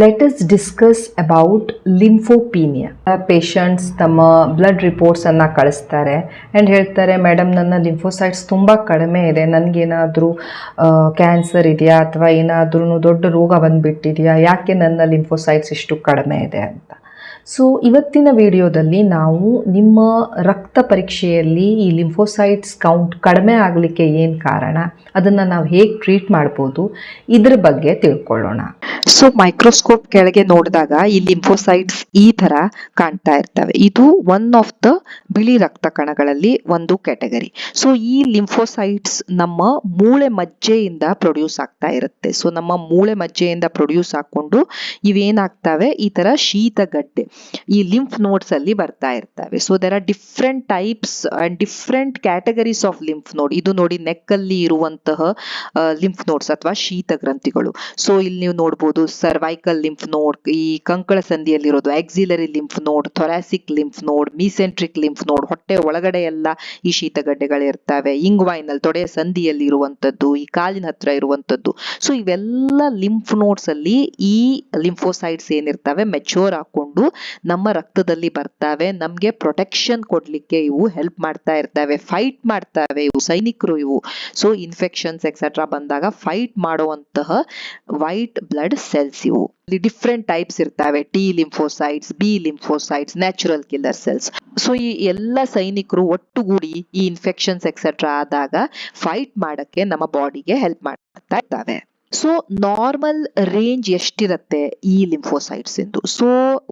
let's discuss about lymphopenia patients ತಮ್ಮ blood ರಿಪೋರ್ಟ್ಸನ್ನು ಕಳಿಸ್ತಾರೆ. ಆ್ಯಂಡ್ ಹೇಳ್ತಾರೆ ಮೇಡಮ್ ನನ್ನ ಲಿಂಫೋಸೈಟ್ಸ್ ತುಂಬ ಕಡಿಮೆ ಇದೆ. ನನಗೇನಾದರೂ ಕ್ಯಾನ್ಸರ್ ಇದೆಯಾ? ಅಥವಾ ಏನಾದ್ರೂ ದೊಡ್ಡ ರೋಗ ಬಂದುಬಿಟ್ಟಿದೆಯಾ? ಯಾಕೆ ನನ್ನ ಲಿಂಫೋಸೈಟ್ಸ್ ಇಷ್ಟು ಕಡಿಮೆ ಇದೆ? ಅಂತ. ಸೊ ಇವತ್ತಿನ ವಿಡಿಯೋದಲ್ಲಿ ನಾವು ನಿಮ್ಮ ರಕ್ತ ಪರೀಕ್ಷೆಯಲ್ಲಿ ಈ ಲಿಂಫೋಸೈಟ್ಸ್ ಕೌಂಟ್ ಕಡಿಮೆ ಆಗಲಿಕ್ಕೆ ಏನು ಕಾರಣ? ಅದನ್ನು ನಾವು ಹೇಗೆ ಟ್ರೀಟ್ ಮಾಡ್ಬೋದು? ಇದ್ರ ಬಗ್ಗೆ ತಿಳ್ಕೊಳ್ಳೋಣ. ಸೊ ಮೈಕ್ರೋಸ್ಕೋಪ್ ಕೆಳಗೆ ನೋಡಿದಾಗ ಈ ಲಿಂಫೋಸೈಟ್ಸ್ ಈ ತರ ಕಾಣ್ತಾ ಇರ್ತವೆ. ಇದು ಒನ್ ಆಫ್ ದ ಬಿಳಿ ರಕ್ತ ಕಣಗಳಲ್ಲಿ ಒಂದು ಕ್ಯಾಟಗರಿ ಸೊ ಈ ಲಿಂಫೋಸೈಟ್ಸ್ ನಮ್ಮ ಮೂಳೆ ಮಜ್ಜೆಯಿಂದ ಪ್ರೊಡ್ಯೂಸ್ ಆಗ್ತಾ ಇರುತ್ತೆ. ಸೊ ನಮ್ಮ ಮೂಳೆ ಮಜ್ಜೆಯಿಂದ ಪ್ರೊಡ್ಯೂಸ್ ಹಾಕೊಂಡು ಇವೇನಾಗ್ತವೆ? ಈ ತರ ಶೀತಗಡ್ಡೆ ಈ ಲಿಂಫ್ ನೋಡ್ಸ್ ಅಲ್ಲಿ ಬರ್ತಾ ಇರ್ತವೆ. So there are different types and different categories of lymph node ಇದು ನೋಡಿ ನೆಕ್ ಅಲ್ಲಿ ಇರುವಂತಹ ಲಿಂಫ್ ನೋಡ್ಸ್ ಅಥವಾ ಶೀತ ಗ್ರಂಥಿಗಳು ಸೊ ಇಲ್ಲಿ ನೀವು ನೋಡ್ಬೋದು ಸರ್ವೈಕಲ್ ಲಿಂಫ್ ನೋಡ್ ಈ ಕಂಕಳ ಸಂಧಿಯಲ್ಲಿರೋದು axillary lymph node thoracic lymph node mesenteric lymph ನೋಡ್ ಹೊಟ್ಟೆ ಒಳಗಡೆ ಎಲ್ಲ ಈ ಶೀತಗಡ್ಡೆಗಳಿರ್ತವೆ ಅಲ್ಲಿ ತೊಡೆಯ ಸಂಧಿಯಲ್ಲಿ ಇರುವಂತದ್ದು ಈ ಕಾಲಿನ ಹತ್ರ ಇರುವಂತದ್ದು ಸೊ ಇವೆಲ್ಲ ಲಿಂಫ್ ನೋಡ್ಸ್ ಅಲ್ಲಿ ಈ ಲಿಂಫೋಸೈಟ್ಸ್ ಏನಿರ್ತವೆ ಮೆಚೂರ್ ಹಾಕೊಂಡು ನಮ್ಮ ರಕ್ತದಲ್ಲಿ ಬರ್ತವೆ, ನಮ್ಗೆ ಪ್ರೊಟೆಕ್ಷನ್ ಕೊಡ್ಲಿಕ್ಕೆ ಇವು ಹೆಲ್ಪ್ ಮಾಡ್ತಾ ಇರ್ತವೆ ಫೈಟ್ ಮಾಡ್ತಾವೆ ಇವು, ಸೈನಿಕರು ಇವು. ಸೊ ಇನ್ಫೆಕ್ಷನ್ಸ್ ಎಕ್ಸೆಟ್ರಾ ಬಂದಾಗ ಫೈಟ್ ಮಾಡುವಂತಹ ವೈಟ್ ಬ್ಲಡ್ ಸೆಲ್ಸ್ ಇವು. ಇಲ್ಲಿ ಡಿಫ್ರೆಂಟ್ ಟೈಪ್ಸ್ ಇರ್ತವೆ T lymphocytes B lymphocytes natural killer cells so ಈ ಎಲ್ಲ ಸೈನಿಕರು ಒಟ್ಟುಗೂಡಿ ಈ ಇನ್ಫೆಕ್ಷನ್ಸ್ ಎಕ್ಸೆಟ್ರಾ ಆದಾಗ ಫೈಟ್ ಮಾಡಕ್ಕೆ ನಮ್ಮ ಬಾಡಿಗೆ ಹೆಲ್ಪ್ ಮಾಡ್ತಾ ಇರ್ತವೆ. ಸೊ ನಾರ್ಮಲ್ ರೇಂಜ್ ಎಷ್ಟಿರುತ್ತೆ ಈ ಲಿಂಫೋಸೈಟ್ಸ್ ಇಂದು? ಸೊ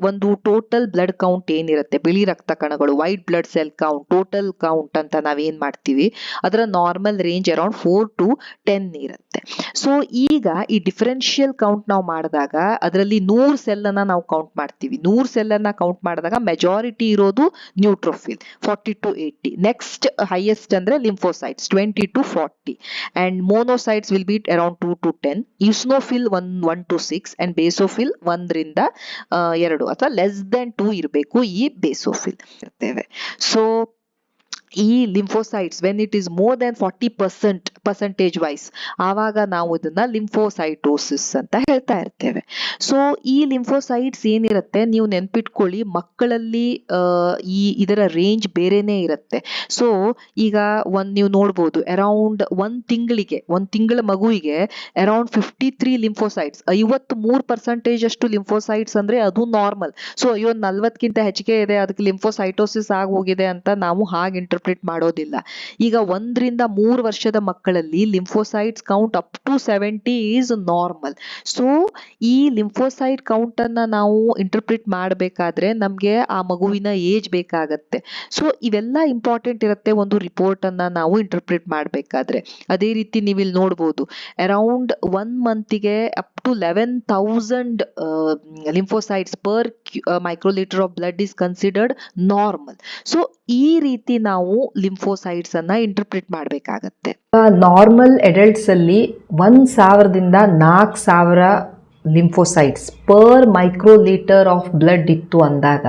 ಒಂದು ಟೋಟಲ್ ಬ್ಲಡ್ ಕೌಂಟ್ ಏನಿರುತ್ತೆ? ಬಿಳಿ ರಕ್ತ ಕಣಗಳು white blood cell count total count ಅಂತ ನಾವೇನ್ ಮಾಡ್ತೀವಿ? ಅದರ normal range around four to ten ಇರುತ್ತೆ. ಸೊ ಈಗ ಈ ಡಿಫರೆನ್ಷಿಯಲ್ ಕೌಂಟ್ ನಾವು ಮಾಡಿದಾಗ ಅದರಲ್ಲಿ ನೂರ್ ಸೆಲ್ ಅನ್ನ ನಾವು ಕೌಂಟ್ ಮಾಡ್ತೀವಿ. ನೂರ್ ಸೆಲ್ ಅನ್ನ ಕೌಂಟ್ ಮಾಡಿದಾಗ ಮೆಜಾರಿಟಿ ಇರೋದು neutrophil forty to eighty next highest ಅಂದ್ರೆ lymphocytes twenty to forty and monocytes will be around two to ten eosinophil one one to six and basophil ಒಂದರಿಂದ ಎರಡು, ಅಥವಾ ಲೆಸ್ ದೆನ್ ಟೂ ಇರಬೇಕು ಈ ಬೇಸೋಫಿಲ್ ಇರ್ತೇವೆ. ಸೊ ಈ lymphocytes when it is more than forty percent percentage wise ಆವಾಗ ನಾವು ಇದನ್ನ ಲಿಂಫೋಸೈಟೋಸಿಸ್ ಅಂತ ಹೇಳ್ತಾ ಇರ್ತೇವೆ. ಸೊ ಈ ಲಿಂಫೋಸೈಟ್ಸ್ ಏನಿರುತ್ತೆ? ನೀವು ನೆನ್ಪಿಟ್ಕೊಳ್ಳಿ, ಮಕ್ಕಳಲ್ಲಿ ಈ ಇದರ ರೇಂಜ್ ಬೇರೆನೇ ಇರುತ್ತೆ. ಸೊ ಈಗ ಒಂದು ನೀವು ನೋಡ್ಬೋದು ಅರೌಂಡ್ ಒಂದ್ ತಿಂಗಳಿಗೆ, ಒಂದ್ ತಿಂಗಳ ಮಗುವಿಗೆ ಅರೌಂಡ್ ಫಿಫ್ಟಿ ತ್ರೀ ಲಿಂಫೋಸೈಟ್ಸ್ ಐವತ್ ಮೂರ್ ಪರ್ಸೆಂಟೇಜ್ ಅಷ್ಟು ಲಿಂಫೋಸೈಟ್ಸ್ ಅಂದ್ರೆ ಅದು ನಾರ್ಮಲ್ ಸೊ ಅಯ್ಯೋ, ನಲ್ವತ್ತಕ್ಕಿಂತ ಹೆಚ್ಚಿಗೆ ಇದೆ, ಅದಕ್ಕೆ ಲಿಂಫೋಸೈಟೋಸಿಸ್ ಆಗೋಗಿದೆ ಅಂತ ನಾವು ಹಾಗೆ ಇಂಟರ್ಪ್ರಿಟ್ ಮಾಡೋದಿಲ್ಲ. ಈಗ ಒಂದರಿಂದ ಮೂರು ವರ್ಷದ ಮಕ್ಕಳಲ್ಲಿ lymphocytes count up to seventy is normal so ಈ ಲಿಂಫೋಸೈಟ್ ಕೌಂಟ್ ಅನ್ನ ನಾವು ಇಂಟರ್ಪ್ರಿಟ್ ಮಾಡಬೇಕಾದ್ರೆ ನಮಗೆ ಆ ಮಗುವಿನ ಏಜ್ ಬೇಕಾಗತ್ತೆ. ಸೊ ಇವೆಲ್ಲ ಇಂಪಾರ್ಟೆಂಟ್ ಇರುತ್ತೆ ಒಂದು ರಿಪೋರ್ಟ್ ಅನ್ನ ನಾವು ಇಂಟರ್ಪ್ರಿಟ್ ಮಾಡಬೇಕಾದ್ರೆ. ಅದೇ ರೀತಿ ನೀವು ಇಲ್ಲಿ ನೋಡ್ಬೋದು around one ಮಂತಿಗೆ up to eleven thousand lymphocytes per microlitre of blood is considered normal so ಈ ರೀತಿ ನಾವು ಲಿಂಫೋಸೈಟ್ಸ್ ಅನ್ನ ಇಂಟರ್ಪ್ರಿಟ್ ಮಾಡಬೇಕಾಗತ್ತೆ. ನಾರ್ಮಲ್ ಅಡಲ್ಟ್ಸ್ ಅಲ್ಲಿ ಒಂದ್ ಸಾವಿರದಿಂದ ನಾಲ್ಕು ಸಾವಿರ lymphocytes per microlitre of blood ಇತ್ತು ಅಂದಾಗ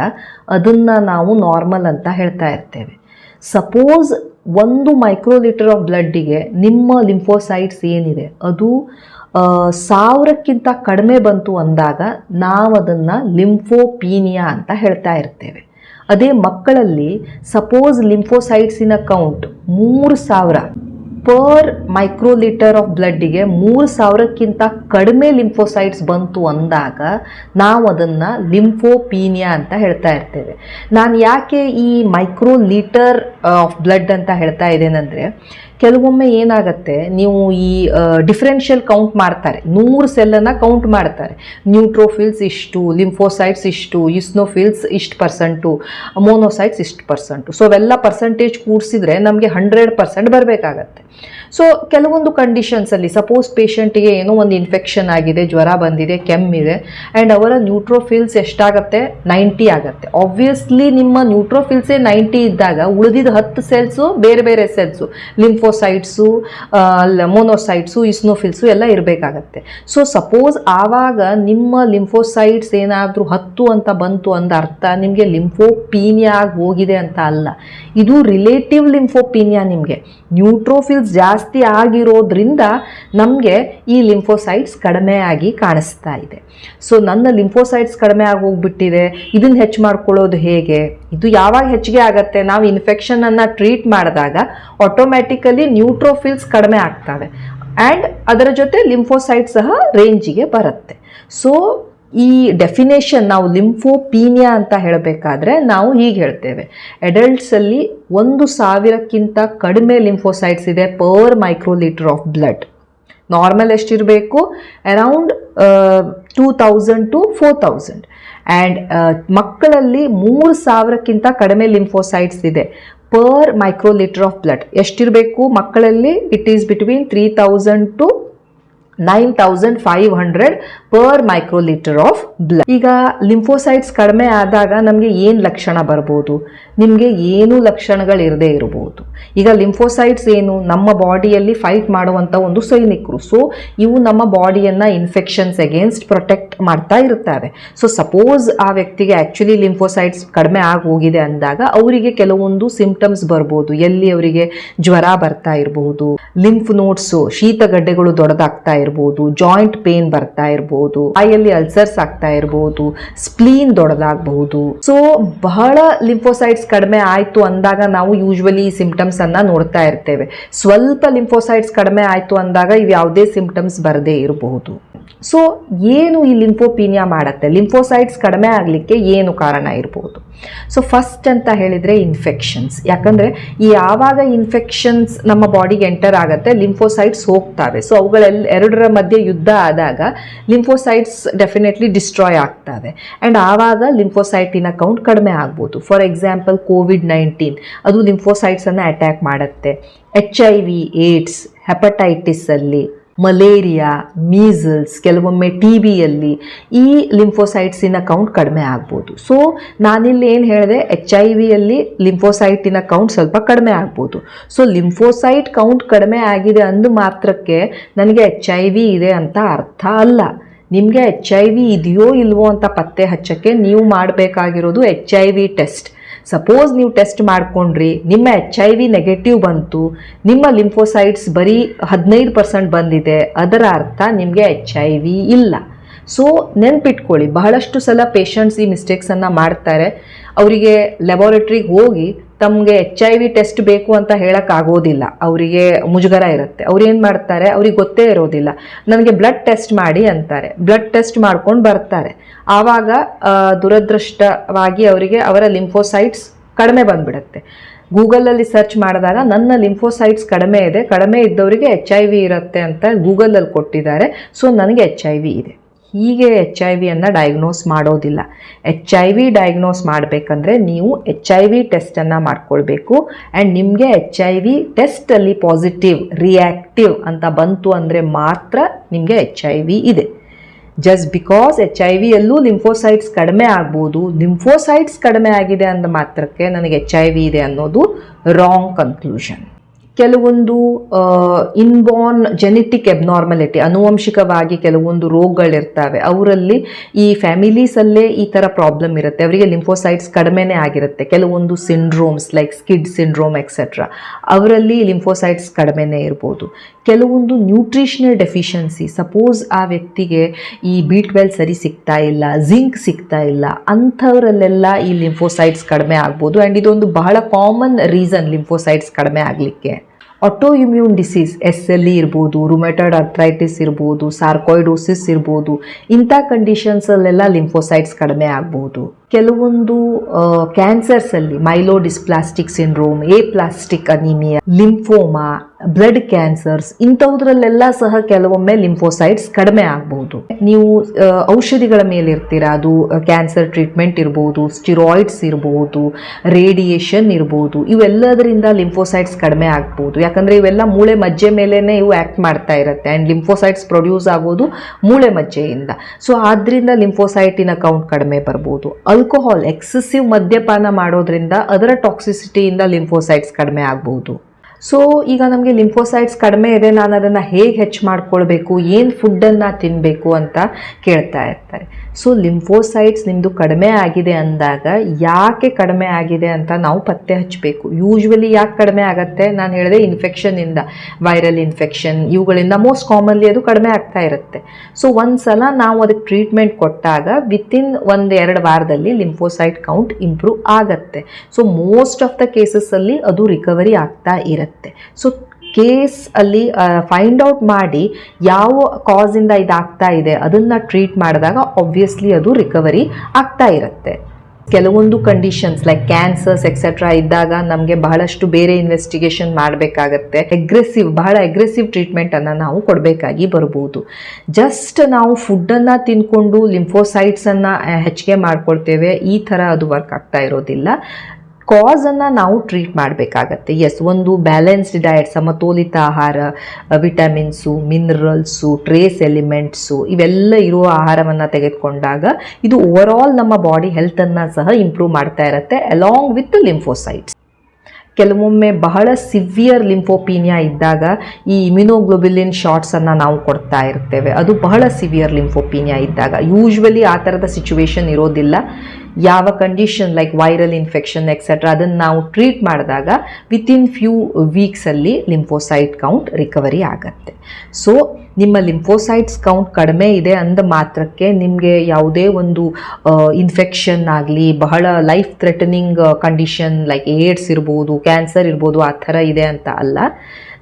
ಅದನ್ನು ನಾವು ನಾರ್ಮಲ್ ಅಂತ ಹೇಳ್ತಾ ಇರ್ತೇವೆ. ಸಪೋಸ್ ಒಂದು ಮೈಕ್ರೋ ಲೀಟರ್ ಆಫ್ ಬ್ಲಡ್ಡಿಗೆ ನಿಮ್ಮ ಲಿಂಫೋಸೈಟ್ಸ್ ಏನಿದೆ? ಅದು ಸಾವಿರಕ್ಕಿಂತ ಕಡಿಮೆ ಬಂತು ಅಂದಾಗ ನಾವು ಅದನ್ನು ಲಿಂಫೋಪೀನಿಯಾ ಅಂತ ಹೇಳ್ತಾ ಇರ್ತೇವೆ. ಅದೇ ಮಕ್ಕಳಲ್ಲಿ ಸಪೋಸ್ ಲಿಂಫೋಸೈಟ್ಸಿನ ಕೌಂಟ್ ಮೂರು ಸಾವಿರ ಪರ್ ಮೈಕ್ರೋಲೀಟರ್ ಆಫ್ ಬ್ಲಡ್ಡಿಗೆ ಮೂರು ಸಾವಿರಕ್ಕಿಂತ ಕಡಿಮೆ ಲಿಂಫೋಸೈಟ್ಸ್ ಬಂತು ಅಂದಾಗ ನಾವು ಅದನ್ನು ಲಿಂಫೋಪೀನಿಯಾ ಅಂತ ಹೇಳ್ತಾ ಇರ್ತೇವೆ. ನಾನು ಯಾಕೆ ಈ ಮೈಕ್ರೋ ಲೀಟರ್ ಆಫ್ ಬ್ಲಡ್ ಅಂತ ಹೇಳ್ತಾ ಇದ್ದೇನೆಂದರೆ ಕೆಲವೊಮ್ಮೆ ಏನಾಗುತ್ತೆ, ನೀವು ಈ ಡಿಫ್ರೆನ್ಷಿಯಲ್ ಕೌಂಟ್ ಮಾಡ್ತಾರೆ. ನೂರು ಸೆಲ್ಲನ್ನು ಕೌಂಟ್ ಮಾಡ್ತಾರೆ. ನ್ಯೂಟ್ರೋಫಿಲ್ಸ್ ಇಷ್ಟು ಲಿಂಫೋಸೈಟ್ಸ್ ಇಷ್ಟು ಇಸ್ನೋಫಿಲ್ಸ್ ಇಷ್ಟು ಪರ್ಸೆಂಟು ಮೋನೋಸೈಟ್ಸ್ ಇಷ್ಟು ಪರ್ಸೆಂಟು ಸೊ ಅವೆಲ್ಲ ಪರ್ಸೆಂಟೇಜ್ ಕೂಡಿಸಿದ್ರೆ ನಮಗೆ ಹಂಡ್ರೆಡ್ ಪರ್ಸೆಂಟ್ ಬರಬೇಕಾಗತ್ತೆ. ಸೊ ಕೆಲವೊಂದು ಕಂಡೀಷನ್ಸಲ್ಲಿ ಸಪೋಸ್ ಪೇಷಂಟಿಗೆ ಏನೋ ಒಂದು ಇನ್ಫೆಕ್ಷನ್ ಆಗಿದೆ, ಜ್ವರ ಬಂದಿದೆ, ಕೆಮ್ಮಿದೆ ಆ್ಯಂಡ್ ಅವರ ನ್ಯೂಟ್ರೋಫಿಲ್ಸ್ ಎಷ್ಟಾಗತ್ತೆ? ನೈಂಟಿ ಆಗುತ್ತೆ. ಆಬ್ವಿಯಸ್ಲಿ ನಿಮ್ಮ ನ್ಯೂಟ್ರೋಫಿಲ್ಸೇ ನೈಂಟಿ ಇದ್ದಾಗ ಉಳಿದಿದ್ದ ಹತ್ತು ಸೆಲ್ಸು ಬೇರೆ ಬೇರೆ ಸೆಲ್ಸು ಲಿಂಫೋಸೈಟ್ಸು ಮೋನೋಸೈಟ್ಸು, ಇಸ್ನೋಫಿಲ್ಸು ಎಲ್ಲ ಇರಬೇಕಾಗತ್ತೆ. ಸೊ ಸಪೋಸ್ ಆವಾಗ ನಿಮ್ಮ ಲಿಂಫೋಸೈಟ್ಸ್ ಏನಾದರೂ ಹತ್ತು ಅಂತ ಬಂತು ಅಂದ ಅರ್ಥ ನಿಮಗೆ ಲಿಂಫೋಪೀನಿಯಾ ಆಗಿ ಹೋಗಿದೆ ಅಂತ ಅಲ್ಲ. ಇದು ರಿಲೇಟಿವ್ ಲಿಂಫೋಪೀನಿಯಾ ನಿಮಗೆ. ನ್ಯೂಟ್ರೋಫಿಲ್ಸ್ ಜಾಸ್ತಿ ಆಗಿರೋದ್ರಿಂದ ನಮಗೆ ಈ ಲಿಂಫೋಸೈಟ್ಸ್ ಕಡಿಮೆ ಆಗಿ ಕಾಣಿಸ್ತಾ ಇದೆ. ಸೊ ನನ್ನ ಲಿಂಫೋಸೈಟ್ಸ್ ಕಡಿಮೆ ಆಗಿ ಹೋಗ್ಬಿಟ್ಟಿದೆ ಇದನ್ನು ಹೆಚ್ಚು ಮಾಡ್ಕೊಳ್ಳೋದು ಹೇಗೆ? ಇದು ಯಾವಾಗ ಹೆಚ್ಚಿಗೆ ಆಗುತ್ತೆ? ನಾವು ಇನ್ಫೆಕ್ಷನನ್ನು ಟ್ರೀಟ್ ಮಾಡಿದಾಗ ಆಟೋಮ್ಯಾಟಿಕಲಿ ನ್ಯೂಟ್ರೋಫಿಲ್ಸ್ ಕಡಿಮೆ ಆಗ್ತವೆ. ಆ್ಯಂಡ್ ಅದರ ಜೊತೆ ಲಿಂಫೋಸೈಟ್ ಸಹ ರೇಂಜಿಗೆ ಬರುತ್ತೆ. ಸೊ ಈ ಡೆಫಿನೇಷನ್ ನಾವು ಲಿಂಫೋಪೀನಿಯಾ ಅಂತ ಹೇಳಬೇಕಾದ್ರೆ ನಾವು ಹೀಗೆ ಹೇಳ್ತೇವೆ. ಅಡಲ್ಟ್ಸಲ್ಲಿ ಒಂದು ಸಾವಿರಕ್ಕಿಂತ ಕಡಿಮೆ ಲಿಂಫೋಸೈಟ್ಸ್ ಇದೆ per microlitre of blood normal ಎಷ್ಟಿರಬೇಕು? Around two thousand to four thousand and ಮಕ್ಕಳಲ್ಲಿ ಮೂರು ಸಾವಿರಕ್ಕಿಂತ ಕಡಿಮೆ ಲಿಂಫೋಸೈಟ್ಸ್ ಇದೆ. ಪರ್ ಮೈಕ್ರೋಲೀಟರ್ ಆಫ್ ಬ್ಲಡ್ ಎಷ್ಟಿರಬೇಕು ಮಕ್ಕಳಲ್ಲಿ? It is between three thousand to nine thousand five hundred per microlitre of blood ಈಗ lymphocytes ಕಡಿಮೆ ಆದಾಗ ನಮಗೆ ಏನು ಲಕ್ಷಣ ಬರ್ಬೋದು? ನಿಮಗೆ ಏನು ಲಕ್ಷಣಗಳು ಇರದೇ ಇರಬಹುದು ಈಗ ಲಿಂಫೋಸೈಟ್ಸ್ ಏನು? ನಮ್ಮ ಬಾಡಿಯಲ್ಲಿ ಫೈಟ್ ಮಾಡುವಂಥ ಒಂದು ಸೈನಿಕರು. ಸೊ ಇವು ನಮ್ಮ ಬಾಡಿಯನ್ನು ಇನ್ಫೆಕ್ಷನ್ಸ್ ಅಗೇನ್ಸ್ಟ್ ಪ್ರೊಟೆಕ್ಟ್ ಮಾಡ್ತಾ ಇರ್ತವೆ ಸೊ ಸಪೋಸ್ ಆ ವ್ಯಕ್ತಿಗೆ ಆ್ಯಕ್ಚುಲಿ ಲಿಂಫೋಸೈಟ್ಸ್ ಕಡಿಮೆ ಆಗೋಗಿದೆ ಅಂದಾಗ ಅವರಿಗೆ ಕೆಲವೊಂದು ಸಿಂಪ್ಟಮ್ಸ್ ಬರ್ಬೋದು. ಎಲ್ಲಿ ಅವರಿಗೆ ಜ್ವರ ಬರ್ತಾ ಇರಬಹುದು ಲಿಂಫ್ ನೋಟ್ಸು ಶೀತಗಡ್ಡೆಗಳು ದೊಡ್ಡದಾಗ್ತಾ ಇರ್ಬೋದು. ಜಾಯಿಂಟ್ ಪೇನ್ ಬರ್ತಾ ಇರ್ಬೋದು. ಬಾಯಲ್ಲಿ ಅಲ್ಸರ್ಸ್ ಆಗ್ತಾ ಇರಬಹುದು ಸ್ಪ್ಲೀನ್ ದೊಡ್ಡದಾಗಬಹುದು. ಸೊ ಬಹಳ ಲಿಂಫೋಸೈಟ್ಸ್ ಕಡಿಮೆ ಆಯ್ತು ಅಂದಾಗ ನಾವು ಯೂಶ್ವಲಿ ಸಿಂಪ್ಟಮ್ಸ್ ಅನ್ನ ನೋಡ್ತಾ ಇರ್ತೇವೆ. ಸ್ವಲ್ಪ ಲಿಂಫೋಸೈಟ್ಸ್ ಕಡಿಮೆ ಆಯ್ತು ಅಂದಾಗ ಇವು ಯಾವುದೇ ಸಿಂಪ್ಟಮ್ಸ್ ಬರದೇ ಇರಬಹುದು ಸೊ ಏನು ಈ ಲಿಂಫೋಪೀನಿಯಾ ಮಾಡುತ್ತೆ? ಲಿಂಫೋಸೈಟ್ಸ್ ಕಡಿಮೆ ಆಗಲಿಕ್ಕೆ ಏನು ಕಾರಣ ಇರ್ಬೋದು? ಸೊ ಫಸ್ಟ್ ಅಂತ ಹೇಳಿದರೆ ಇನ್ಫೆಕ್ಷನ್ಸ್ ಯಾಕಂದರೆ ಈ ಯಾವಾಗ ಇನ್ಫೆಕ್ಷನ್ಸ್ ನಮ್ಮ ಬಾಡಿಗೆ ಎಂಟರ್ ಆಗುತ್ತೆ ಲಿಂಫೋಸೈಟ್ಸ್ ಹೋಗ್ತವೆ. ಸೊ ಅವುಗಳೆಲ್ಲ ಎರಡರ ಮಧ್ಯೆ ಯುದ್ಧ ಆದಾಗ ಲಿಂಫೋಸೈಟ್ಸ್ ಡೆಫಿನೆಟ್ಲಿ ಡಿಸ್ಟ್ರಾಯ್ ಆಗ್ತವೆ. ಆ್ಯಂಡ್ ಆವಾಗ ಲಿಂಫೋಸೈಟಿನ ಕೌಂಟ್ ಕಡಿಮೆ ಆಗ್ಬೋದು. ಫಾರ್ ಎಕ್ಸಾಂಪಲ್ ಕೋವಿಡ್ ನೈನ್ಟೀನ್ ಅದು ಲಿಂಫೋಸೈಟ್ಸನ್ನು ಅಟ್ಯಾಕ್ ಮಾಡುತ್ತೆ. ಎಚ್ ಐ ವಿ ಏಡ್ಸ್ ಹೆಪಟೈಟಿಸಲ್ಲಿ ಮಲೇರಿಯಾ, ಮೀಸಲ್ಸ್, ಕೆಲವೊಮ್ಮೆ ಟಿ ಬಿಯಲ್ಲಿ ಈ ಲಿಂಫೋಸೈಟ್ಸಿನ ಕೌಂಟ್ ಕಡಿಮೆ ಆಗ್ಬೋದು. ಸೊ ನಾನಿಲ್ಲಿ ಏನು ಹೇಳಿದೆ, ಎಚ್ ಐ ವಿಯಲ್ಲಿ ಲಿಂಫೋಸೈಟಿನ ಕೌಂಟ್ ಸ್ವಲ್ಪ ಕಡಿಮೆ ಆಗ್ಬೋದು. ಸೊ ಲಿಂಫೋಸೈಟ್ ಕೌಂಟ್ ಕಡಿಮೆ ಆಗಿದೆ ಅಂದು ಮಾತ್ರಕ್ಕೆ ನನಗೆ ಎಚ್ ಐ ವಿ ಇದೆ ಅಂತ ಅರ್ಥ ಅಲ್ಲ. ನಿಮಗೆ ಎಚ್ ಐ ವಿ ಇದೆಯೋ ಇಲ್ವೋ ಅಂತ ಪತ್ತೆ ಹಚ್ಚಕ್ಕೆ ನೀವು ಮಾಡಬೇಕಾಗಿರೋದು H I V test. Suppose ನೀವು ಟೆಸ್ಟ್ ಮಾಡಿಕೊಂಡ್ರಿ, ನಿಮ್ಮ ಎಚ್ ಐ ವಿ ನೆಗೆಟಿವ್ ಬಂತು, ನಿಮ್ಮ ಲಿಂಫೋಸೈಟ್ಸ್ ಬರೀ ಹದಿನೈದು ಪರ್ಸೆಂಟ್ ಬಂದಿದೆ, ಅದರ ಅರ್ಥ ನಿಮಗೆ ಎಚ್ ಐ ವಿ ಇಲ್ಲ. ಸೊ ನೆನ್ಪಿಟ್ಕೊಳ್ಳಿ, ಬಹಳಷ್ಟು ಸಲ ಪೇಷಂಟ್ಸ್ ಈ ಮಿಸ್ಟೇಕ್ಸನ್ನು ಮಾಡ್ತಾರೆ. ಅವರಿಗೆ ಲೆಬೋರೆಟ್ರಿಗೆ ಹೋಗಿ ತಮಗೆ ಎಚ್ ಐ ವಿ ಟೆಸ್ಟ್ ಬೇಕು ಅಂತ ಹೇಳೋಕ್ಕಾಗೋದಿಲ್ಲ. ಅವರಿಗೆ ಮುಜುಗರ ಇರುತ್ತೆ. ಅವ್ರು ಏನು ಮಾಡ್ತಾರೆ? ಅವ್ರಿಗೆ ಗೊತ್ತೇ ಇರೋದಿಲ್ಲ. ನನಗೆ ಬ್ಲಡ್ ಟೆಸ್ಟ್ ಮಾಡಿ ಅಂತಾರೆ. ಬ್ಲಡ್ ಟೆಸ್ಟ್ ಮಾಡ್ಕೊಂಡು ಬರ್ತಾರೆ. ಆವಾಗ ದುರದೃಷ್ಟವಾಗಿ ಅವರಿಗೆ ಅವರ ಲಿಂಫೋಸೈಟ್ಸ್ ಕಡಿಮೆ ಬಂದ್ಬಿಡುತ್ತೆ. ಗೂಗಲಲ್ಲಿ ಸರ್ಚ್ ಮಾಡಿದಾಗ ನನ್ನ ಲಿಂಫೋಸೈಟ್ಸ್ ಕಡಿಮೆ ಇದೆ. ಕಡಿಮೆ ಇದ್ದವರಿಗೆ ಎಚ್ ಐ ವಿ ಇರುತ್ತೆ ಅಂತ ಗೂಗಲಲ್ಲಿ ಕೊಟ್ಟಿದ್ದಾರೆ. ಸೊ ನನಗೆ ಎಚ್ ಐ ವಿ ಇದೆ. ಹೀಗೆ ಎಚ್ ಐ ವಿಯನ್ನು ಡಯಾಗ್ನೋಸ್ ಮಾಡೋದಿಲ್ಲ. ಎಚ್ ಐ ವಿ ಡಯಾಗ್ನೋಸ್ ಮಾಡಬೇಕಂದ್ರೆ ನೀವು ಎಚ್ ಐ ವಿ ಟೆಸ್ಟನ್ನು ಮಾಡ್ಕೊಳ್ಬೇಕು. ಆ್ಯಂಡ್ ನಿಮಗೆ ಎಚ್ ಐ ವಿ ಟೆಸ್ಟಲ್ಲಿ ಪಾಸಿಟಿವ್ ರಿಯಾಕ್ಟಿವ್ ಅಂತ ಬಂತು ಅಂದರೆ ಮಾತ್ರ ನಿಮಗೆ ಎಚ್ ಐ ವಿ ಇದೆ. ಜಸ್ಟ್ ಬಿಕಾಸ್ ಎಚ್ ಐ ವಿಯಲ್ಲೂ ಲಿಂಫೋಸೈಟ್ಸ್ ಕಡಿಮೆ ಆಗ್ಬೋದು. ಲಿಂಫೋಸೈಟ್ಸ್ ಕಡಿಮೆ ಆಗಿದೆ ಅಂದ ಮಾತ್ರಕ್ಕೆ ನನಗೆ ಎಚ್ ಐ ವಿ ಇದೆ ಅನ್ನೋದು ರಾಂಗ್ ಕನ್ಕ್ಲೂಷನ್ ಕೆಲವೊಂದು ಇನ್ಬಾರ್ನ್ ಜೆನೆಟಿಕ್ ಎಬ್ನಾರ್ಮಲಿಟಿ ಅನುವಂಶಿಕವಾಗಿ ಕೆಲವೊಂದು ರೋಗಗಳಿರ್ತವೆ. ಅವರಲ್ಲಿ ಈ ಫ್ಯಾಮಿಲೀಸಲ್ಲೇ ಈ ಥರ ಪ್ರಾಬ್ಲಮ್ ಇರುತ್ತೆ. ಅವರಿಗೆ ಲಿಂಫೋಸೈಟ್ಸ್ ಕಡಿಮೆನೇ ಆಗಿರುತ್ತೆ. ಕೆಲವೊಂದು syndromes like SCID syndrome etcetera ಅವರಲ್ಲಿ ಲಿಂಫೋಸೈಟ್ಸ್ ಕಡಿಮೆನೇ ಇರ್ಬೋದು. ಕೆಲವೊಂದು ನ್ಯೂಟ್ರಿಷನಲ್ ಡೆಫಿಷಿಯನ್ಸಿ ಸಪೋಸ್ ಆ ವ್ಯಕ್ತಿಗೆ ಈ ಬಿ ಟ್ವೆಲ್ ಸರಿ ಸಿಗ್ತಾ ಇಲ್ಲ ಜಿಂಕ್ ಸಿಗ್ತಾ ಇಲ್ಲ, ಅಂಥವರಲ್ಲೆಲ್ಲ ಈ ಲಿಂಫೋಸೈಟ್ಸ್ ಕಡಿಮೆ ಆಗ್ಬೋದು. ಆ್ಯಂಡ್ ಇದೊಂದು ಬಹಳ ಕಾಮನ್ ರೀಸನ್ ಲಿಂಫೋಸೈಟ್ಸ್ ಕಡಿಮೆ ಆಗಲಿಕ್ಕೆ. Autoimmune disease S L E ಇರ್ಬೋದು ರುಮೆಟೈಡ್ ಅರ್ಥ್ರೈಟಿಸ್ ಇರ್ಬೋದು ಸಾರ್ಕೊಯ್ಡೋಸಿಸ್ ಇರ್ಬೋದು, ಇಂಥ ಕಂಡೀಷನ್ಸಲ್ಲೆಲ್ಲ ಲಿಂಫೋಸೈಟ್ಸ್ ಕಡಿಮೆ ಆಗ್ಬೋದು. ಕೆಲವೊಂದು ಕ್ಯಾನ್ಸರ್ಸಲ್ಲಿ myelodysplastic syndrome aplastic anaemia lymphoma blood cancers ಇಂಥವುದ್ರಲ್ಲೆಲ್ಲ ಸಹ ಕೆಲವೊಮ್ಮೆ ಲಿಂಫೋಸೈಟ್ಸ್ ಕಡಿಮೆ ಆಗ್ಬಹುದು ನೀವು ಔಷಧಿಗಳ ಮೇಲೆ ಇರ್ತೀರಾ ಅದು ಕ್ಯಾನ್ಸರ್ ಟ್ರೀಟ್ಮೆಂಟ್ ಇರ್ಬೋದು, ಸ್ಟಿರಾಯ್ಡ್ಸ್ ಇರ್ಬೋದು, ರೇಡಿಯೇಷನ್ ಇರ್ಬೋದು, ಇವೆಲ್ಲದರಿಂದ ಲಿಂಫೋಸೈಟ್ಸ್ ಕಡಿಮೆ ಆಗ್ಬೋದು. ಯಾಕಂದ್ರೆ ಇವೆಲ್ಲ ಮೂಳೆ ಮಜ್ಜೆ ಮೇಲೇನೆ ಇವು ಆಕ್ಟ್ ಮಾಡ್ತಾ ಇರುತ್ತೆ. ಆ್ಯಂಡ್ ಲಿಂಫೋಸೈಟ್ಸ್ ಪ್ರೊಡ್ಯೂಸ್ ಆಗೋದು ಮೂಳೆ ಮಜ್ಜೆಯಿಂದ. ಸೊ ಆದ್ದರಿಂದ ಲಿಂಫೋಸೈಟಿನ ಕೌಂಟ್ ಕಡಿಮೆ ಬರ್ಬೋದು. ಆಲ್ಕೋಹಾಲ್ ಎಕ್ಸೆಸಿವ್ ಮದ್ಯಪಾನ ಮಾಡೋದ್ರಿಂದ ಅದರ ಟಾಕ್ಸಿಸಿಟಿಯಿಂದ ಲಿಂಫೋಸೈಟ್ಸ್ ಕಡಿಮೆ ಆಗ್ಬೋದು. ಸೊ ಈಗ ನಮಗೆ ಲಿಂಫೋಸೈಟ್ಸ್ ಕಡಿಮೆ ಇದೆ ನಾನು ಅದನ್ನು ಹೇಗೆ ಹೆಚ್ಚು ಮಾಡಿಕೊಳ್ಬೇಕು, ಏನು ಫುಡ್ಡನ್ನು ತಿನ್ನಬೇಕು ಅಂತ ಕೇಳ್ತಾ ಇರ್ತಾರೆ. ಸೊ ಲಿಂಫೋಸೈಟ್ಸ್ ನಿಮ್ಮದು ಕಡಿಮೆ ಆಗಿದೆ ಅಂದಾಗ ಯಾಕೆ ಕಡಿಮೆ ಆಗಿದೆ ಅಂತ ನಾವು ಪತ್ತೆ ಹಚ್ಚಬೇಕು. ಯೂಶ್ವಲಿ ಯಾಕೆ ಕಡಿಮೆ ಆಗುತ್ತೆ? ನಾನು ಹೇಳಿದೆ ಇನ್ಫೆಕ್ಷನ್ನಿಂದ ವೈರಲ್ ಇನ್ಫೆಕ್ಷನ್ ಇವುಗಳಿಂದ ಮೋಸ್ಟ್ ಕಾಮನ್ಲಿ ಅದು ಕಡಿಮೆ ಆಗ್ತಾ ಇರುತ್ತೆ. ಸೊ ಒಂದು ಸಲ ನಾವು ಅದಕ್ಕೆ ಟ್ರೀಟ್ಮೆಂಟ್ ಕೊಟ್ಟಾಗ ವಿತಿನ್ ಒಂದು ಎರಡು ವಾರದಲ್ಲಿ ಲಿಂಫೋಸೈಟ್ ಕೌಂಟ್ ಇಂಪ್ರೂವ್ ಆಗತ್ತೆ. ಸೊ ಮೋಸ್ಟ್ ಆಫ್ ದ ಕೇಸಸ್ಸಲ್ಲಿ ಅದು ರಿಕವರಿ ಆಗ್ತಾ ಇರುತ್ತೆ. ಸೊ ಕೇಸ್ ಅಲ್ಲಿ ಫೈಂಡ್ ಔಟ್ ಮಾಡಿ ಯಾವ ಕಾಸಿಂದ ಇದಾಗ್ತಾ ಇದೆ ಅದನ್ನು ಟ್ರೀಟ್ ಮಾಡಿದಾಗ ಆಬ್ವಿಯಸ್ಲಿ ಅದು ರಿಕವರಿ ಆಗ್ತಾ ಇರುತ್ತೆ. ಕೆಲವೊಂದು ಕಂಡೀಷನ್ಸ್ ಲೈಕ್ ಕ್ಯಾನ್ಸರ್ಸ್ ಎಕ್ಸೆಟ್ರಾ ಇದ್ದಾಗ ನಮಗೆ ಬಹಳಷ್ಟು ಬೇರೆ ಇನ್ವೆಸ್ಟಿಗೇಷನ್ ಮಾಡಬೇಕಾಗತ್ತೆ. ಎಗ್ರೆಸಿವ್ ಬಹಳ ಎಗ್ರೆಸಿವ್ ಟ್ರೀಟ್ಮೆಂಟನ್ನು ನಾವು ಕೊಡಬೇಕಾಗಿ ಬರ್ಬೋದು ಜಸ್ಟ್ ನಾವು ಫುಡ್ಡನ್ನು ತಿನ್ಕೊಂಡು ಲಿಂಫೋಸೈಟ್ಸನ್ನು ಹೆಚ್ಚಿಗೆ ಮಾಡ್ಕೊಳ್ತೇವೆ, ಈ ಥರ ಅದು ವರ್ಕ್ ಆಗ್ತಾ ಇರೋದಿಲ್ಲ. ಕಾಸನ್ನು ನಾವು ಟ್ರೀಟ್ ಮಾಡಬೇಕಾಗತ್ತೆ. ಎಸ್ ಒಂದು ಬ್ಯಾಲೆನ್ಸ್ಡ್ ಡಯಟ್ ಸಮತೋಲಿತ ಆಹಾರ ವಿಟಮಿನ್ಸು ಮಿನರಲ್ಸು ಟ್ರೇಸ್ ಎಲಿಮೆಂಟ್ಸು ಇವೆಲ್ಲ ಇರುವ ಆಹಾರವನ್ನು ತೆಗೆದುಕೊಂಡಾಗ ಇದು ಓವರ್ ಆಲ್ ನಮ್ಮ ಬಾಡಿ ಹೆಲ್ತನ್ನು ಸಹ ಇಂಪ್ರೂವ್ ಮಾಡ್ತಾ ಇರುತ್ತೆ ಅಲಾಂಗ್ ವಿತ್ ಲಿಂಫೋಸೈಟ್ಸ್ ಕೆಲವೊಮ್ಮೆ ಬಹಳ ಸಿವಿಯರ್ ಲಿಂಫೋಪೀನಿಯಾ ಇದ್ದಾಗ ಈ ಇಮ್ಯುನೋಗ್ಲೋಬಿಲಿನ್ ಶಾರ್ಟ್ಸನ್ನು ನಾವು ಕೊಡ್ತಾ ಇರ್ತೇವೆ. ಅದು ಬಹಳ ಸಿವಿಯರ್ ಲಿಂಫೋಪೀನಿಯಾ ಇದ್ದಾಗ. ಯೂಶ್ವಲಿ ಆ ಥರದ ಸಿಚುವೇಶನ್ ಇರೋದಿಲ್ಲ. ಯಾವ condition like viral infection etcetera ಅದನ್ನು ನಾವು ಟ್ರೀಟ್ ಮಾಡಿದಾಗ ವಿತಿನ್ ಫ್ಯೂ ವೀಕ್ಸಲ್ಲಿ ಲಿಂಫೋಸೈಟ್ ಕೌಂಟ್ ರಿಕವರಿ ಆಗತ್ತೆ. ಸೊ ನಿಮ್ಮ ಲಿಂಫೋಸೈಟ್ಸ್ ಕೌಂಟ್ ಕಡಿಮೆ ಇದೆ ಅಂದ ಮಾತ್ರಕ್ಕೆ ನಿಮಗೆ ಯಾವುದೇ ಒಂದು ಇನ್ಫೆಕ್ಷನ್ ಆಗಲಿ, ಬಹಳ life threatening condition like AIDS ಇರ್ಬೋದು ಕ್ಯಾನ್ಸರ್ ಇರ್ಬೋದು, ಆ ಥರ ಇದೆ ಅಂತ ಅಲ್ಲ.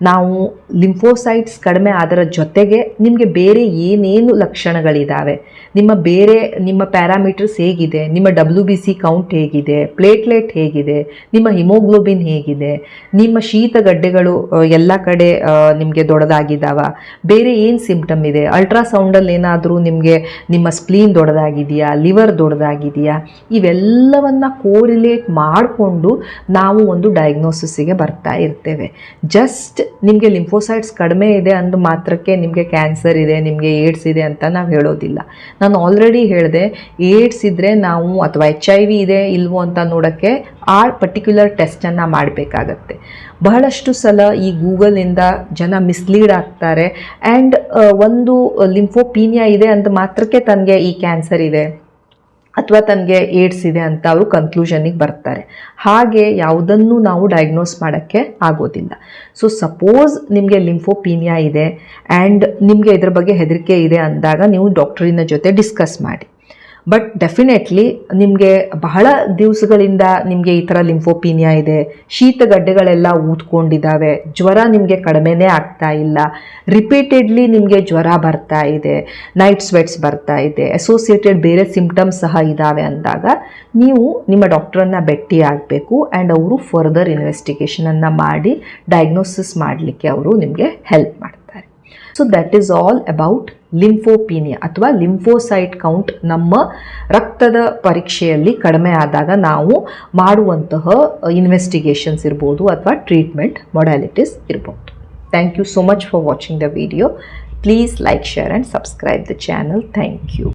ನಾವು ಲಿಂಫೋಸೈಟ್ಸ್ ಕಡಿಮೆ ಅದರ ಜೊತೆಗೆ ನಿಮಗೆ ಬೇರೆ ಏನೇನು ಲಕ್ಷಣಗಳಿದ್ದಾವೆ ನಿಮ್ಮ ಬೇರೆ ನಿಮ್ಮ ಪ್ಯಾರಾಮೀಟರ್ಸ್ ಹೇಗಿದೆ, ನಿಮ್ಮ ಡಬ್ಲ್ಯೂ ಬಿ ಸಿ ಕೌಂಟ್ ಹೇಗಿದೆ ಪ್ಲೇಟ್ಲೆಟ್ ಹೇಗಿದೆ, ನಿಮ್ಮ ಹಿಮೋಗ್ಲೋಬಿನ್ ಹೇಗಿದೆ, ನಿಮ್ಮ ಶೀತಗಡ್ಡೆಗಳು ಗಡ್ಡೆಗಳು ಎಲ್ಲ ಕಡೆ ನಿಮಗೆ ದೊಡ್ಡದಾಗಿದ್ದಾವ, ಬೇರೆ ಏನು ಸಿಂಪ್ಟಮ್ ಇದೆ? ಅಲ್ಟ್ರಾಸೌಂಡಲ್ಲಿ ಏನಾದರೂ ನಿಮಗೆ ನಿಮ್ಮ ಸ್ಪ್ಲೀನ್ ದೊಡ್ಡದಾಗಿದೆಯಾ ಲಿವರ್ ದೊಡ್ಡದಾಗಿದೆಯಾ? ಇವೆಲ್ಲವನ್ನು ಕೋರಿಲೇಟ್ ಮಾಡಿಕೊಂಡು ನಾವು ಒಂದು ಡಯಾಗ್ನೋಸಿಸ್ಗೆ ಬರ್ತಾ ಇರ್ತೇವೆ. ಜಸ್ಟ್ ನಿಮಗೆ ಲಿಂಫೋಸೈಟ್ಸ್ ಕಡಿಮೆ ಇದೆ ಅಂದ ಮಾತ್ರಕ್ಕೆ ನಿಮಗೆ ಕ್ಯಾನ್ಸರ್ ಇದೆ, ನಿಮಗೆ ಏಡ್ಸ್ ಇದೆ ಅಂತ ನಾವು ಹೇಳೋದಿಲ್ಲ. ನಾನು ಆಲ್ರೆಡಿ ಹೇಳಿದೆ ಏಡ್ಸ್ ಇದ್ದರೆ ನಾವು ಅಥವಾ ಎಚ್ ಐ ವಿ ಇದೆ ಇಲ್ವೋ ಅಂತ ನೋಡೋಕ್ಕೆ ಆ ಪರ್ಟಿಕ್ಯುಲರ್ ಟೆಸ್ಟನ್ನು ಮಾಡಬೇಕಾಗತ್ತೆ. ಬಹಳಷ್ಟು ಸಲ ಈ ಗೂಗಲಿಂದ ಜನ ಮಿಸ್ಲೀಡ್ ಆಗ್ತಾರೆ. ಆ್ಯಂಡ್ ಒಂದು ಲಿಂಫೋಪೀನಿಯಾ ಇದೆ ಅಂತ ಮಾತ್ರಕ್ಕೆ ತನಗೆ ಈ ಕ್ಯಾನ್ಸರ್ ಇದೆ. ಅಥವಾ ತನಗೆ ಏಡ್ಸ್ ಇದೆ ಅಂತ ಅವರು ಕನ್ಕ್ಲೂಷನಿಗೆ ಬರ್ತಾರೆ. ಹಾಗೆ ಯಾವುದನ್ನು ನಾವು ಡಯಾಗ್ನೋಸ್ ಮಾಡೋಕ್ಕೆ ಆಗೋದಿಲ್ಲ. ಸೊ ಸಪೋಸ್ ನಿಮಗೆ ಲಿಂಫೋಪೀನಿಯಾ ಇದೆ ಆ್ಯಂಡ್ ನಿಮಗೆ ಇದ್ರ ಬಗ್ಗೆ ಹೆದರಿಕೆ ಇದೆ ಅಂದಾಗ ನೀವು ಡಾಕ್ಟ್ರಿನ ಜೊತೆ ಡಿಸ್ಕಸ್ ಮಾಡಿ. ಬಟ್ ಡೆಫಿನೆಟ್ಲಿ ನಿಮಗೆ ಬಹಳ ದಿವಸಗಳಿಂದ ನಿಮಗೆ ಈ ಥರ ಲಿಂಫೋಪೀನಿಯಾ ಇದೆ. ಶೀತಗಡ್ಡೆಗಳೆಲ್ಲ ಊದ್ಕೊಂಡಿದ್ದಾವೆ ಜ್ವರ ನಿಮಗೆ ಕಡಿಮೆನೇ ಆಗ್ತಾ ಇಲ್ಲ. ರಿಪೀಟೆಡ್ಲಿ ನಿಮಗೆ ಜ್ವರ ಬರ್ತಾ ಇದೆ. ನೈಟ್ ಸ್ವೆಟ್ಸ್ ಬರ್ತಾ ಇದೆ. ಅಸೋಸಿಯೇಟೆಡ್ ಬೇರೆ ಸಿಂಪ್ಟಮ್ಸ್ ಸಹ ಇದ್ದಾವೆ ಅಂದಾಗ ನೀವು ನಿಮ್ಮ ಡಾಕ್ಟ್ರನ್ನ ಭೇಟಿ ಆಗಬೇಕು ಆ್ಯಂಡ್ ಅವರು ಫರ್ದರ್ ಇನ್ವೆಸ್ಟಿಗೇಷನನ್ನು ಮಾಡಿ ಡಯಾಗ್ನೋಸಿಸ್ ಮಾಡಲಿಕ್ಕೆ ಅವರು ನಿಮಗೆ ಹೆಲ್ಪ್ ಮಾಡ್ತಾರೆ. So that is all about lymphopenia ಅಥವಾ ಲಿಂಫೋಸೈಟ್ ಕೌಂಟ್ ನಮ್ಮ ರಕ್ತದ ಪರೀಕ್ಷೆಯಲ್ಲಿ ಕಡಿಮೆ ಆದಾಗ ನಾವು ಮಾಡುವಂತಹ ಇನ್ವೆಸ್ಟಿಗೇಷನ್ಸ್ ಇರ್ಬೋದು ಅಥವಾ ಟ್ರೀಟ್ಮೆಂಟ್ ಮೊಡಾಲಿಟೀಸ್ ಇರ್ಬೋದು. Thank you so much for watching the video please like share and subscribe the channel thank you